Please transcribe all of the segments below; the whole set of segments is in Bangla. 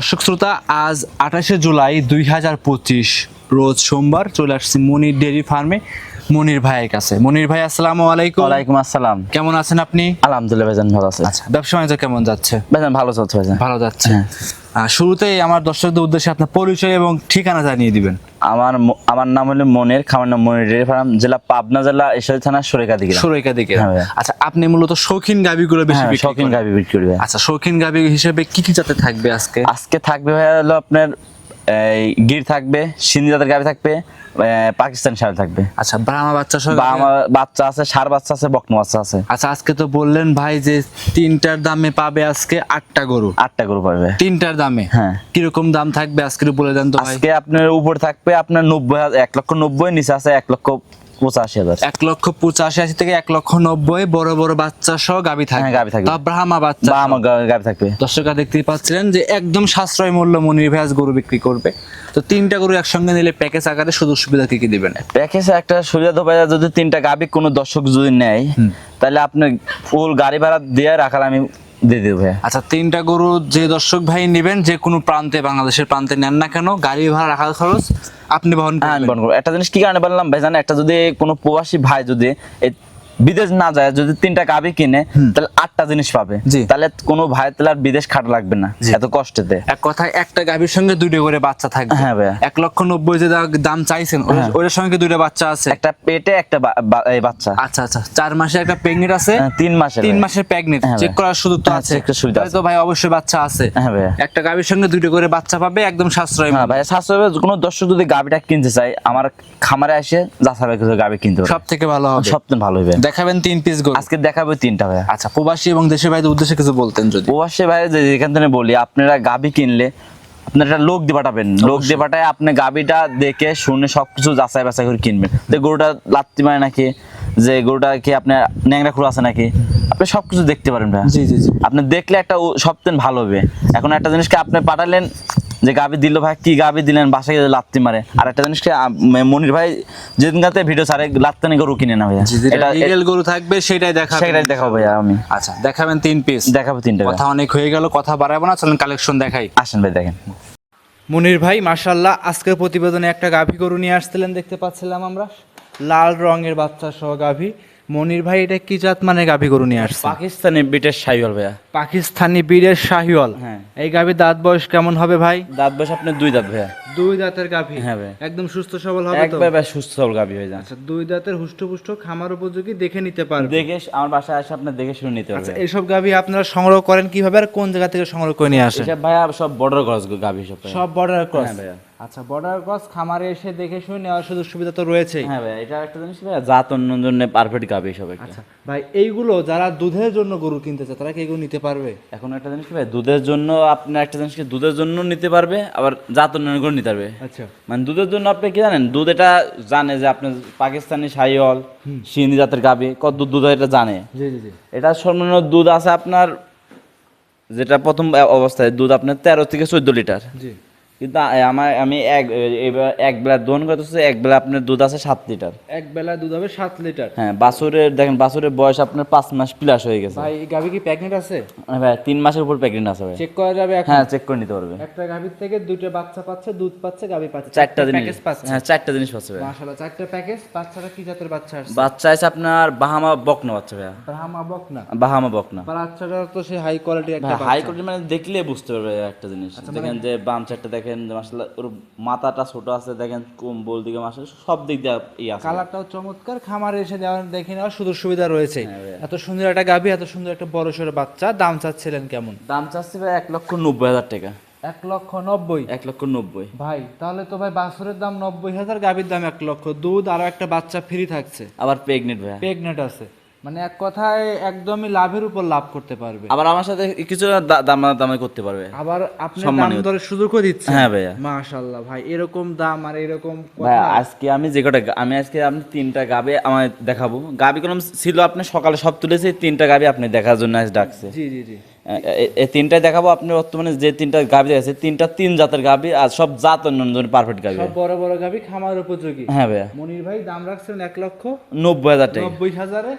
দর্শক শ্রোতা আজ আঠাশে জুলাই দুই হাজার পঁচিশ রোজ সোমবার চলে আসছি মনির ডেয়ারি ফার্মে। মনির ভাইয়ের কাছে। মনির ভাই আসসালামু আলাইকুম। ওয়ালাইকুম আসসালাম। কেমন আছেন আপনি? আলহামদুলিল্লাহ ভাইজান ভালো আছে। আচ্ছা ব্যবসা বাণিজ্য কেমন যাচ্ছে? ভাইজান ভালো চলছে ভাইজান ভালো যাচ্ছে। হ্যাঁ। শুরুতেই আমার দর্শকদের উদ্দেশ্যে আপনার পরিচয় এবং ঠিকানা জানিয়ে দিবেন। আমার আমার নাম হলো মনের খামার নাম মনির ডেয়ারি ফার্ম জেলা পাবনা জেলা ঈশ্বরী থানা সরেকা দিকে সুরেখা দিকে হ্যাঁ আচ্ছা আপনি মূলত শৌখিন গাবিগুলো বেশি হ্যাঁ শৌখিন। গাবি বিক্রি করবে আচ্ছা শৌখিন গাবি হিসেবে কি কি জাতে থাকবে আজকে? আজকে থাকবে ভাইয়া হলো আপনার গির থাকবে সিন্ধি জাতের গাবি থাকবে পাকিস্তান সার থাকবে। আচ্ছা ব্রাহ্মা বাচ্চা সহ বাচ্চা আছে সার বাচ্চা আছে বকনা বাচ্চা আছে। আচ্ছা আজকে তো বললেন ভাই যে তিনটার দামে পাবে আজকে আটটা গরু। আটটা গরু পাবে। তিনটার দামে? হ্যাঁ। কীরকম দাম থাকবে? আজকে বলে দেন তো আজকে আপনার উপর থাকবে আপনার নব্বই এক লক্ষ নব্বই নিচে আছে এক লক্ষ পঁচাশি হাজার। এক লক্ষ পঁচাশি আশি থেকে এক লক্ষ নব্বই বড় বড় বাচ্চা সহ গাবি থাকবে। হ্যাঁ, গাভী থাকবে। ব্রাহ্মা বাচ্চা আমার গা- গাবি থাকবে। দর্শকরা দেখতেই পাচ্ছিলেন যে একদম সাশ্রয় মূল্য মনির ভ্যাস গরু বিক্রি করবে। তো তিনটা গরু একসঙ্গে নিলে প্যাকেজ আকারে সুযোগ সুবিধা কি কি দিবেন? প্যাকেজে একটা সুবিধা পাওয়া যদি তিনটা গাবি কোনো দর্শক যদি নেয় তাহলে আপনি ফুল গাড়ি ভাড়া দিয়ে রাখালে আমি দিয়ে দেবো আচ্ছা তিনটা গরু যে দর্শক ভাই নেবেন যে কোনো প্রান্তে বাংলাদেশের প্রান্তে নেন না কেন গাড়ি ভাড়া রাখার খরচ আপনি বহন হ্যাঁ, আমি করবেন বহন করব। একটা জিনিস কি কারণে বললাম ভাই জানেন একটা যদি কোনো প্রবাসী ভাই যদি বিদেশ না যায় যদি তিনটা গাবি কিনে তাহলে আটটা জিনিস পাবে। তাহলে কোনো ভাই তাহলে আর বিদেশ খাটা লাগবে না এত কষ্টেতে। এক কথায় একটা গাভীর সঙ্গে দুইটা করে বাচ্চা থাকবে। হ্যাঁ ভাইয়া। এক লক্ষ নব্বই যে দাম চাইছেন ওটার- ওটার সঙ্গে দুইটা বাচ্চা আছে। একটা পেটে একটা বাচ্চা। আচ্ছা আচ্ছা। চার মাসে একটা প্রেগনেন্ট আছে? হ্যাঁ, তিন মাসের তিন মাসের প্রেগনেন্ট। হ্যাঁ চেক করার সুযোগ তো হ্যাঁ, আছে। করার সুবিধা তো ভাই অবশ্যই বাচ্চা আছে। হ্যাঁ ভাইয়া। একটা গাভীর সঙ্গে দুটো করে বাচ্চা পাবে একদম সাশ্রয়। হ্যাঁ ভাই স্বাস্থ্য কোনো দর্শক যদি গাবিটা কিনতে চায় আমার খামারে এসে যাচাই করে গাবি কিনতে হবে সব থেকে ভালো হবে। সবচেয়ে ভালো হবে। দেখাবেন তিন পিস গরু। আজকে দেখাবো তিনটা ভাইয়া। আচ্ছা প্রবাসী এবং দেশের বাইরের উদ্দেশ্যে কিছু বলতেন যদি। প্রবাসী ভাই যেখান থেকে বলি আপনারা গাবি কিনলে আপনারা একটা লোক দিয়ে পাঠাবেন। লোক দিয়ে পাঠায় আপনি গাবিটা দেখে শুনে সবকিছু যাচাই বাছাই করে কিনবেন। যে গরুটা লাত্তি মারে নাকি যে গরুটা কি আপনার ন্যাংরা খুঁড়ো আছে নাকি আপনি সবকিছু দেখতে পারেন ভাই জি জি জি। আপনি দেখলে একটা সবচেয়ে ভালো হবে। এখন একটা জিনিসকে আপনি পাঠালেন যে গাবি দিল ভাই কি গাবি দিলেন বাসায় গিয়ে লাত্তি মারে। আর একটা জিনিসকে আ- ম- মনির ভাই যেদিনকাতে ভিডিও ছাড়ে লাত্তানি গরু কিনে না ভাইয়া? যেটা এটা রিয়েল গরু থাকবে সেটাই দেখাবেন সেটাই দেখাবো ভাইয়া আমি। আচ্ছা দেখাবেন তিন পিস দেখাবো তিনটা কথা অনেক হয়ে গেল কথা বাড়াবো না চলেন কালেকশন দেখাই। আসেন ভাই দেখেন। মনির ভাই মাশাল্লাহ আজকের প্রতিবেদনে একটা গাভী গরু নিয়ে আসছিলেন দেখতে পাচ্ছিলাম আমরা। লাল রঙের বাচ্চা সহ গাভী। মনির ভাই এটা কি জাত মানে গাভী গরু নিয়ে আসছে পাকিস্তানি বিটের সাইওয়াল ভাইয়া। পাকিস্তানি বীরের শাহিওয়াল? হ্যাঁ। এই গাভীর দাঁত বয়স কেমন হবে ভাই? দাঁত বয়স আপনার দুই দাঁত ভাইয়া। দুই দাঁতের গাভী? হ্যাঁ ভাই। একদম সুস্থ সবল হবে তো? একবার সুস্থ সবল গাবি হয়ে যান। আচ্ছা দুই দাঁতের হুষ্টপুষ্ট খামার উপযোগী দেখে নিতে পারবে। দেখে আমার বাসায় আসে আপনার দেখে শুনে নিতে আচ্ছা পারবে এইসব গাভী আপনারা সংগ্রহ করেন কীভাবে আর কোন জায়গা থেকে সংগ্রহ করে নিয়ে আসেন? ভাইয়া সব বর্ডার ক্রস গাবি সব সব বর্ডার ক্রস হ্যাঁ ভাইয়া। আচ্ছা বর্ডার ক্রস খামারে এসে দেখে শুনে নেওয়ার সুযোগ সুবিধা তো রয়েছেই। হ্যাঁ ভাই এটা একটা জিনিস ভাই জাত অন্য জন্য পারফেক্ট গাবি সব একটা। আচ্ছা ভাই এইগুলো যারা দুধের জন্য গরু কিনতে চায় তারা কি এগুলো নিতে পারবে? এখন একটা জিনিস ভাই দুধের জন্য আপনার একটা জিনিস কি দুধের জন্য নিতে পারবে আবার জাত অন্য গরু নিতে পারবে। আচ্ছা। মানে দুধের জন্য আপনি কি জানেন দুধ এটা জানে যে আপনার পাকিস্তানি সাইওয়াল সিন্ধি জাতের গাবি কত দুধ দুধ এটা জানে। জি জি জি। এটা সর্বনিম্ন দুধ আছে আপনার যেটা প্রথম অবস্থায় দুধ আপনার তেরো থেকে চোদ্দ লিটার। জি। কিন্তু আমার আমি এক এবার এক বেলা দোহন করতেছে এক বেলা আপনার দুধ আছে সাত লিটার। এক বেলা দুধ হবে সাত লিটার। হ্যাঁ বাছুরের দেখেন বাছুরের বয়স আপনার পাঁচ মাস প্লাস হয়ে গেছে। ভাই গাভী কি প্রেগনেন্ট আছে? হ্যাঁ ভাই তিন মাসের উপর প্রেগনেন্ট আছে ভাই। চেক করা যাবে হ্যাঁ চেক করে নিতে পারবে। একটা গাভীর থেকে দুইটা বাচ্চা পাচ্ছে দুধ পাচ্ছে গাভী পাচ্ছে। চারটা জিনিস। প্যাকেজ পাচ্ছে। হ্যাঁ চারটা জিনিস পাচ্ছে ভাই। মাশাআল্লাহ চারটা প্যাকেজ বাচ্চাটা কি জাতের বাচ্চা আসছে? বাচ্চা আছে আপনার বাহামা বকনা বাচ্চা ভাইয়া। ব্রাহ্মা বকনা? বাহামা বকনা। বাচ্চাটা তো সেই হাই কোয়ালিটি একটা হাই কোয়ালিটি মানে দেখলে বুঝতে পারবে একটা জিনিস। দেখেন যে বাম চারটা দেখেন মাসাল্লাহ ওর মাথাটা ছোট আছে দেখেন কম্বল দিকে মাসে সব দিক দিয়ে ই আছে। কালারটাও চমৎকার খামারে এসে দেওয়া দেখে নেওয়ার সুযোগ সুবিধা রয়েছে। হ্যাঁ এত সুন্দর একটা গাভী এত সুন্দর একটা বড় সড়ো বাচ্চা দাম চাচ্ছিলেন কেমন? দাম চাচ্ছে ভাই এক লক্ষ নব্বই হাজার টাকা। এক লক্ষ নব্বই? এক লক্ষ নব্বই। ভাই তাহলে তো ভাই বাছুরের দাম নব্বই হাজার গাভীর দাম এক লক্ষ। দুধ আরও একটা বাচ্চা ফ্রি থাকছে। আবার প্রেগনেন্ট ভাইয়া। প্রেগনেন্ট আছে। মানে এক কথায় একদমই লাভের উপর লাভ করতে পারবে। আবার আমার সাথে কিছু দাম দামে করতে পারবে। আবার আপনি দাম। দরের সুযোগও দিচ্ছে হ্যাঁ ভাইয়া। মাশাল্লাহ ভাই এরকম দাম আর এরকম ভাই কথা আজকে আমি যে কটা আমি আজকে আপনি তিনটা গাবে আমার দেখাবো। গাবি কলম ছিল আপনি সকালে সব তুলেছে তিনটা গাবি আপনি দেখার জন্য আজ ডাকছে। জি জি জি। এই তিনটাই দেখাবো আপনি বর্তমানে যে তিনটা গাবি আছে তিনটা তিন জাতের গাবি আর সব জাত অন্য পারফেক্ট গাবি। সব বড় বড় গাভী খামার উপযোগী। হ্যাঁ ভাইয়া। মনির ভাই দাম রাখছেন এক লক্ষ নব্বই হাজার টাকা। নব্বই হাজারে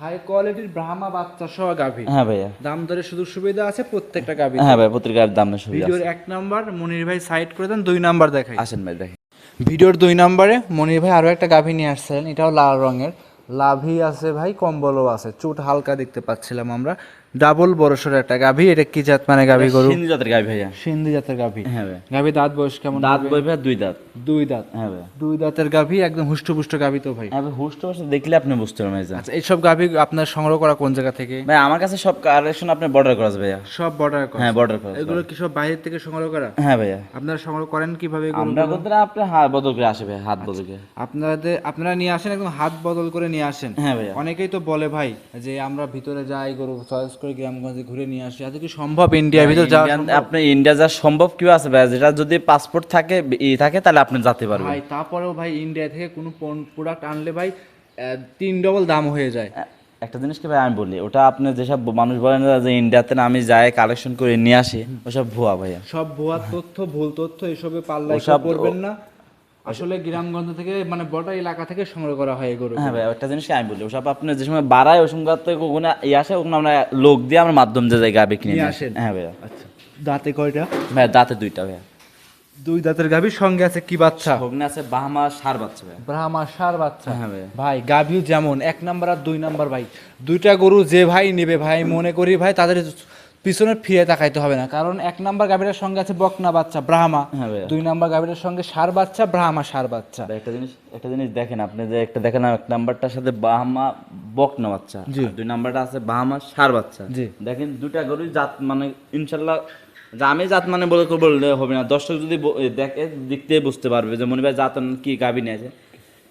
হাই কোয়ালিটির ব্রাহ্মা বাচ্চা সহ গাভী। হ্যাঁ ভাইয়া। দাম দরে সুযোগ সুবিধা আছে প্রত্যেকটা গাভী হ্যাঁ ভাই পত্রিকার দাম সুবিধা ভিডিওর এক নাম্বার মনির ভাই সাইড করে দেন দুই নাম্বার দেখাই। আসেন ভাই দেখেন। ভিডিওর দুই নাম্বারে মনির ভাই আরও একটা গাভী নিয়ে আসছিলেন এটাও লাল রঙের। লাভি আছে ভাই কম্বলও আছে চোট হালকা দেখতে পাচ্ছিলাম আমরা। ডাবল বড়সড় একটা গাভী। এটা কি জাত মানে গাভী গরু? সিন্ধু জাতের গাই ভাইয়া। সিন্ধি জাতের গাভী। হ্যাঁ ভাই। গাভী দাঁত বয়স কেমন দাঁত বই ভাইয়া দুই দাঁত। দুই দাঁত। হ্যাঁ ভাই। দুই দাঁতের গাভী একদম হুষ্টপুষ্ট গাভী তো ভাই। হ্যাঁ ভাই হুষ্ট বসে দেখলে আপনি বুঝতে পারবেন ভাই আচ্ছা এইসব গাভী আপনার সংগ্রহ করা কোন জায়গা থেকে? ভাই আমার কাছে সব কালেকশন আপনি বর্ডার ক্রস ভাইয়া। সব বর্ডার হ্যাঁ বর্ডার ক্রস এগুলো কি সব বাইরে থেকে সংগ্রহ করা? হ্যাঁ ভাইয়া। আপনারা সংগ্রহ করেন কীভাবে এগুলো? আমরা বলতে আপনি হাত বদল করে আসে ভাই হাত বদল করে। আপনাদের আপনারা নিয়ে আসেন একদম হাত বদল করে নিয়ে আসেন। হ্যাঁ ভাইয়া। অনেকেই তো বলে ভাই যে আমরা ভিতরে যাই গরু চয়েস করে গ্রামগঞ্জে ঘুরে নিয়ে আসি। এত কি সম্ভব ইন্ডিয়ার ভিতর যাওয়া আপনি ইন্ডিয়া যা সম্ভব কি আছে ভাই? যেটা যদি পাসপোর্ট থাকে ই থাকে তাহলে আপনি যেতে পারবেন। ভাই তারপরেও ভাই ইন্ডিয়া থেকে কোনো প্রোডাক্ট আনলে ভাই তিন ডবল দাম হয়ে যায়। একটা জিনিস কি ভাই আমি বলি ওটা আপনি যেসব মানুষ বলেন না যে ইন্ডিয়াতে না আমি যাই কালেকশন করে নিয়ে আসি ওসব ভুয়া ভাইয়া। সব ভুয়া তথ্য ভুল তথ্য এসবে পাল্লা করবেন না। আসলে গ্রামগঞ্জ থেকে মানে বড় এলাকা থেকে সংগ্রহ করা হয় গরু। হ্যাঁ ভাই একটা জিনিস আমি বলি ওসব আপনি যে সময় বাড়ায় ওই সময় থেকে ওখানে ই আসে ওখানে আমরা লোক দিয়ে আমরা মাধ্যম যে জায়গায় বিক্রি নিয়ে নিয়ে আসেন। হ্যাঁ ভাইয়া। আচ্ছা দাঁতে কয়টা? ভাই দাঁতে দুইটা ভাইয়া। দুই দাঁতের গাভীর সঙ্গে আছে কি বাচ্চা? ভগ্নে আছে বাহামা সার বাচ্চা ভাই ব্রাহ্মা সার বাচ্চা। হ্যাঁ ভাই ভাই গাভীও যেমন এক নাম্বার আর দুই নাম্বার ভাই। দুইটা গরু যে ভাই নেবে ভাই মনে করি ভাই তাদের পিছনে ফিরে তাকাইতে হবে না। কারণ এক নাম্বার গাভীটার সঙ্গে আছে বকনা বাচ্চা ব্রাহ্মা। হ্যাঁ দুই নাম্বার গাভীটার সঙ্গে সার বাচ্চা ব্রাহ্মা সার বাচ্চা। একটা জিনিস একটা জিনিস দেখেন আপনি যে একটা দেখেন এক নাম্বারটার সাথে বাহামা বকনা বাচ্চা। দুই নাম্বারটা আছে বাহামা সার বাচ্চা। দেখেন দুটা গরুই জাত মানে ইনশাল্লাহ আমি জাত মানে বলে বললে হবে না। দর্শক যদি দেখে দেখতে বুঝতে পারবে যে মনে ভাই জাত কি গাভী নিয়েছে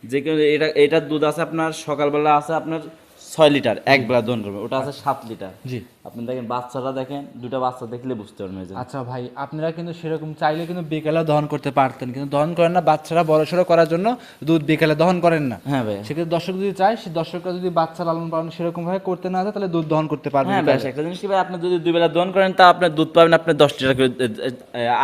যে কেউ এটা এটার দুধ আছে আপনার সকালবেলা আছে আপনার ছয় লিটার এক বেলা দোন করবে। ওটা আছে সাত লিটার। জি। আপনি দেখেন বাচ্চাটা দেখেন দুটা বাচ্চা দেখলে বুঝতে পারবেন যে। আচ্ছা ভাই আপনারা কিন্তু সেরকম চাইলে কিন্তু বিকেলে দহন করতে পারতেন কিন্তু দহন করেন না বাচ্চারা বড় সড়ো করার জন্য দুধ বিকেলে দহন করেন না। হ্যাঁ ভাই। সেক্ষেত্রে দর্শক যদি চায় সে দর্শকরা যদি বাচ্চা লালন পালন সেরকম ভাবে করতে না চায় তাহলে দুধ দহন করতে পারবে হ্যাঁ ব্যাস একটা জিনিস কি ভাই আপনি যদি দুই বেলা দোন করেন তা আপনি দুধ পাবেন আপনি দশ লিটার করে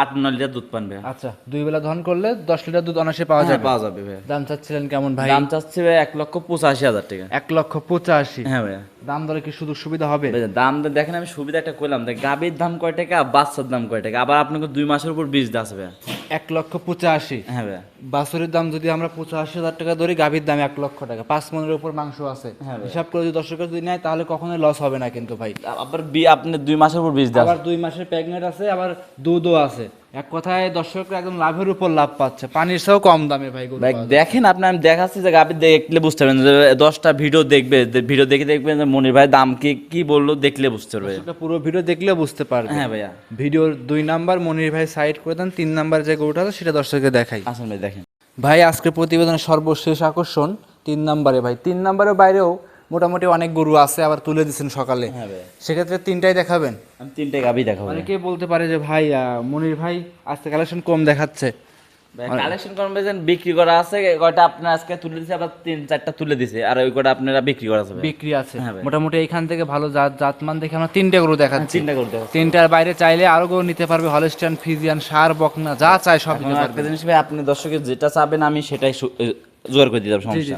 আট নয় লিটার দুধ পাবেন ভাই। আচ্ছা দুই বেলা দহন করলে দশ লিটার দুধ অনাসে পাওয়া হ্যাঁ যাবে। পাওয়া যাবে ভাই। দাম চাচ্ছিলেন কেমন ভাই? দাম চাচ্ছি ভাই এক লক্ষ পঁচাশি হাজার টাকা। এক লক্ষ পঁচাশি। হ্যাঁ ভাইয়া দাম দরে কি সুযোগ সুবিধা হবে? দাম দেখেন আমি সুবিধা একটা করলাম দেখ গাভীর দাম কয় টাকা বাচ্চার দাম কয় টাকা? আবার আপনাকে দুই মাসের উপর বীজ আছে ভাইয়া। এক লক্ষ পঁচাশি। হ্যাঁ ভাইয়া। বাছুরের দাম যদি আমরা পঁচাশি হাজার টাকা ধরি গাভীর দাম এক লক্ষ টাকা। পাঁচ মনের উপর মাংস আছে। হ্যাঁ ভাই। হিসাব করে যদি দর্শকের যদি নেয় তাহলে কখনোই লস হবে না কিন্তু ভাই। আবার বি আপনি দুই মাসের উপর বীজ দেওয়া আবার দুই মাসের প্রেগনেন্ট আছে আবার দুধও আছে। এক কথায় দর্শকরা একদম লাভের উপর লাভ পাচ্ছে। পানির চেয়েও কম দামে ভাই ভাই দেখেন আপনি আমি দেখাচ্ছি যে গাভী দেখলে বুঝতে পারবেন যে দশটা ভিডিও দেখবে ভিডিও দেখে দেখবেন যে মনির ভাই দাম কি কি বলল দেখলে বুঝতে পারবে পুরো ভিডিও দেখলে বুঝতে পারবে। হ্যাঁ ভাইয়া। ভিডিওর দুই নাম্বার মনির ভাই সাইড করে দেন তিন নাম্বার যে গরুটা আছে সেটা দর্শককে দেখাই। আসেন ভাই দেখেন। ভাই আজকে প্রতিবেদনের সর্বশেষ আকর্ষণ তিন নাম্বারে ভাই। তিন নাম্বারের বাইরেও মোটামুটি অনেক গরু আছে আবার তুলে দিচ্ছেন সকালে। হ্যাঁ সেক্ষেত্রে তিনটাই দেখাবেন? আমি তিনটে গাভী দেখাবো। অনেকে বলতে পারে যে ভাই মনির ভাই আজকে কালেকশন কম দেখাচ্ছে। কালেকশন করবেন বিক্রি করা আছে কয়টা আপনার আজকে তুলে দিছে আবার তিন চারটা তুলে দিছে আর ওই কয়টা আপনারা বিক্রি করা আছে বিক্রি আছে। হ্যাঁ মোটামুটি এখান থেকে ভালো জাত জাতমান দেখে আমরা তিনটে গরু দেখাচ্ছি। চিন্তা করতে হবে তিনটার বাইরে চাইলে আরও গরু নিতে পারবে হলস্টাইন ফিজিয়ান সার বকনা যা চায় সব নিতে পারবে। একটা জিনিস ভাই আপনি দর্শকের যেটা চাবেন আমি সেটাই জোগাড় করে দিলাম জি সমস্যা।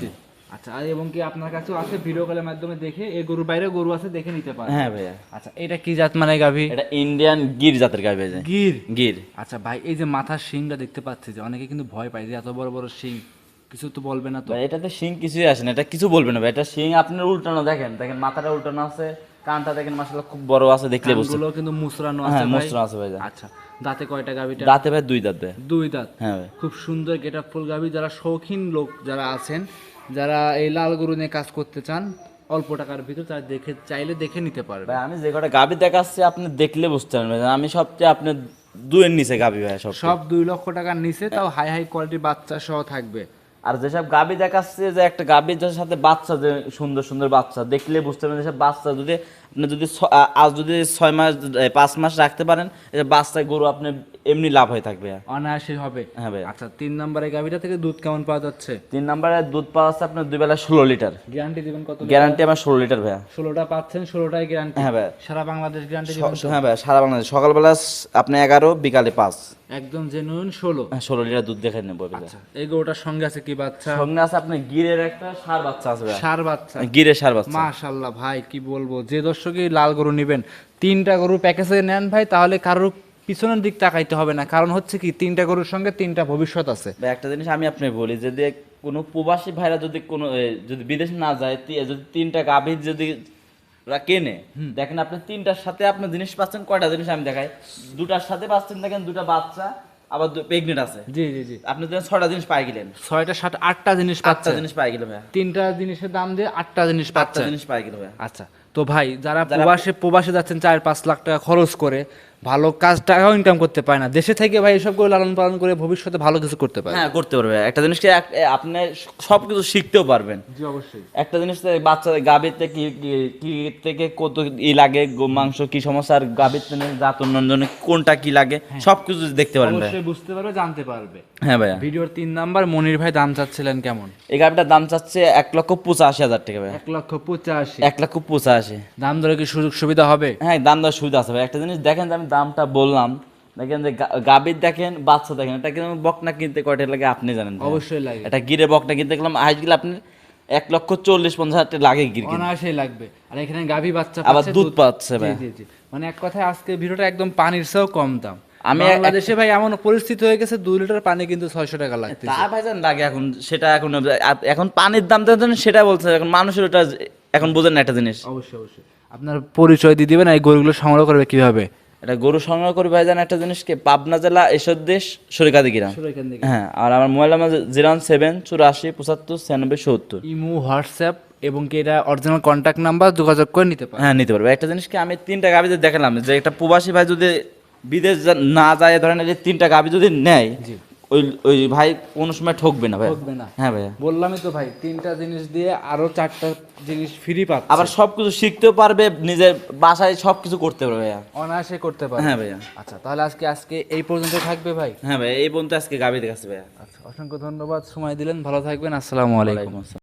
আচ্ছা আর এবং কি আপনার কাছেও আছে ভিডিও কলের মাধ্যমে দেখে এই গরুর বাইরে গরু আছে দেখে নিতে পারে হ্যাঁ ভাইয়া। আচ্ছা এটা কি জাত মানে গাভী? এটা ইন্ডিয়ান গির জাতের গাভী আছে গির? গির। আচ্ছা ভাই এই যে মাথার শিংটা দেখতে পাচ্ছি যে অনেকে কিন্তু ভয় পায় যে এত বড় বড় শিং কিছু তো বলবে না তো। ভাই, এটাতে শিং কিছুই আসে না এটা কিছু বলবে না ভাই এটা শিং আপনার উল্টানো দেখেন দেখেন মাথাটা উল্টানো আছে কানটা দেখেন মাসাল্লাহ খুব বড় আছে দেখলে বুঝতে গুলো কিন্তু মুসরানো আছে হ্যাঁ ভাই। আছে ভাই আচ্ছা দাঁতে কয়টা গাভীটা দাঁতে ভাই দুই দাঁত দুই দাঁত। হ্যাঁ খুব সুন্দর গেট আপ ফুল গাভী যারা শৌখিন লোক যারা আছেন যারা এই লাল গরু নিয়ে কাজ করতে চান অল্প টাকার ভিতর তারা দেখে চাইলে দেখে নিতে পারবে। ভাই আমি যে কটা গাভী দেখাচ্ছি আপনি দেখলে বুঝতে পারবেন। আমি সবচেয়ে আপনি দুয়ের নিচে গাভী ভাই সব সব দুই লক্ষ টাকার নিচে তাও হাই হাই কোয়ালিটির বাচ্চা সহ থাকবে। আর যেসব গাভী দেখাচ্ছে যে একটা গাভীর যার সাথে বাচ্চা যে সুন্দর সুন্দর বাচ্চা দেখলে বুঝতে পারবেন যেসব বাচ্চা যদি আপনি যদি আজ যদি ছয় মাস পাঁচ মাস রাখতে পারেন এটা বাচ্চায় গরু আপনি এমনি লাভ হয়ে থাকবে। অনায়াসে হবে। হ্যাঁ ভাই। আচ্ছা তিন নম্বরে গাভিটা থেকে দুধ কেমন পাওয়া যাচ্ছে? তিন নম্বরে দুধ পাওয়া যাচ্ছে আপনার দুই বেলা ষোলো লিটার। গ্যারান্টি দিবেন কত গ্যারান্টি আমার ষোলো লিটার ভাইয়া। ষোলোটা পাচ্ছেন ষোলোটাই গ্যারান্টি। হ্যাঁ ভাই। সারা বাংলাদেশ গ্যারান্টি হ্যাঁ ভাই সারা বাংলাদেশ। সকালবেলা আপনি এগারো বিকালে পাঁচ। একদম জেনুইন ষোলো। হ্যাঁ, ষোলো লিটার দুধ দেখে নেব এবারে। এই গরুটার সঙ্গে আছে কি বাচ্চা? সঙ্গে আছে আপনি গিরের একটা সার বাচ্চা আছে সার বাচ্চা। গিরের সার বাচ্চা। মাশাল্লাহ ভাই কি বলব? যে দর্শকই লাল গরু নেবেন তিনটা গরু প্যাকেজে নেন ভাই তাহলে কারোর পিছনের দিক তাকাইতে হবে না। কারণ হচ্ছে কি তিনটা গরুর সঙ্গে তিনটা ভবিষ্যৎ আছে। ভাই, একটা জিনিস আমি আপনি বলি যদি কোনো প্রবাসী ভাইরা যদি কোনো যদি বিদেশ না যায় যদি তিনটা গাভীর যদি ওরা কেনে। দেখেন আপনি তিনটার সাথে আপনি জিনিস পাচ্ছেন কয়টা জিনিস আমি দেখাই। দুটার সাথে পাচ্ছেন দেখেন দুটা বাচ্চা আবার প্রেগনেন্ট আছে। জি জি জি। আপনি তো ছয়টা জিনিস পাই গেলেন। ছয়টা সাত আটটা জিনিস আটটা জিনিস পাই গেল ভাইয়া। তিনটা জিনিসের দাম দিয়ে আটটা জিনিস আটটা জিনিস পাই গেলেন আচ্ছা তো ভাই যারা প্রবাসে প্রবাসে যাচ্ছেন চার পাঁচ লাখ টাকা খরচ করে ভালো কাজ টাকাও ইনকাম করতে পারে না। দেশে থেকে ভাই এসব করে লালন পালন করে ভবিষ্যতে ভালো কিছু করতে পারে। হ্যাঁ করতে পারবে। একটা জিনিসকে আপনি সব কিছু শিখতেও পারবেন। জি অবশ্যই। একটা জিনিস তো বাচ্চা গাভীতে কি কি- থেকে কত ই লাগে গো মাংস কি সমস্যা আর গাভীর থেকে জাত উন্নয়নে কোনটা কি লাগে সব কিছু দেখতে ভাই। অবশ্যই বুঝতে পারবে জানতে পারবে। হ্যাঁ ভাইয়া। ভিডিওর তিন নাম্বার মনির ভাই দাম চাচ্ছিলেন কেমন? এই গাভীটার দাম চাচ্ছে এক লক্ষ পঁচাশি হাজার টাকা ভাই এক লক্ষ পঁচাশি। এক লক্ষ পঁচাশি। দাম ধরে কি সুযোগ সুবিধা হবে? হ্যাঁ দাম দেওয়ার সুবিধা আছে ভাই একটা জিনিস দেখেন যে আমি দামটা বললাম দেখেন যে গাভীর দেখেন বাচ্চা দেখেন এটা কিন্তু বকনা কিনতে কয়টা লাগে আপনি জানেন অবশ্যই লাগে। এটা গিরে বকনা কিনতে গেলাম হাইট গেলে আপনি এক লক্ষ চল্লিশ পঞ্চাশ হাজার টাকা লাগে গির। অনায়াসেই লাগবে। আর এখানে গাভী বাচ্চা আবার দুধ পাচ্ছে ভাই মানে এক কথায় আজকে ভিডিওটা একদম পানির চেয়েও কম দাম। আমি বাংলাদেশে ভাই এমন পরিস্থিতি হয়ে গেছে দুই লিটার পানি কিন্তু ছয়শো টাকা লাগছে তা ভাইজান লাগে এখন সেটা এখন এখন পানির দাম সেটা বলছে এখন মানুষের ওটা এখন বোঝেন না একটা জিনিস। অবশ্যই অবশ্যই। আপনার পরিচয় দিয়ে দিবেন এই গরুগুলো সংগ্রহ করবে কীভাবে? এটা গরু সংগ্রহ করি ভাইজান একটা জিনিসকে পাবনা জেলা এসব দেশ সরিকাদি গ্রাম। হ্যাঁ আর আমার mobile number zero one seven চুরাশি পঁচাত্তর ছিয়ানব্বই সত্তর। ইমো হোয়াটসঅ্যাপ এবং কি এটা অরিজিনাল কন্ট্যাক্ট নাম্বার যোগাযোগ করে নিতে পারবে হ্যাঁ নিতে পারবে। একটা জিনিসকে আমি তিনটা গাবিতে দেখালাম যে একটা প্রবাসী ভাই যদি বিদেশ না যায় ধরেন এই যে তিনটা গাবি যদি নেয়। ওই ওই ভাই কোনো সময় ঠকবে না ভাই? ঠকবে না। হ্যাঁ ভাই বললামই তো ভাই তিনটা জিনিস দিয়ে আরও চারটা জিনিস ফ্রি পাবে আবার সবকিছু শিখতেও পারবে নিজের বাসায় সবকিছু করতে পারবে ভাইয়া। অনায়াসে করতে পারবে। হ্যাঁ ভাইয়া। আচ্ছা তাহলে আজকে আজকে এই পর্যন্ত থাকবে ভাই? হ্যাঁ ভাই এই পর্যন্ত আজকে গাবি দেখাচ্ছে ভাইয়া। আচ্ছা অসংখ্য ধন্যবাদ সময় দিলেন ভালো থাকবেন আসসালামু আলাইকুম।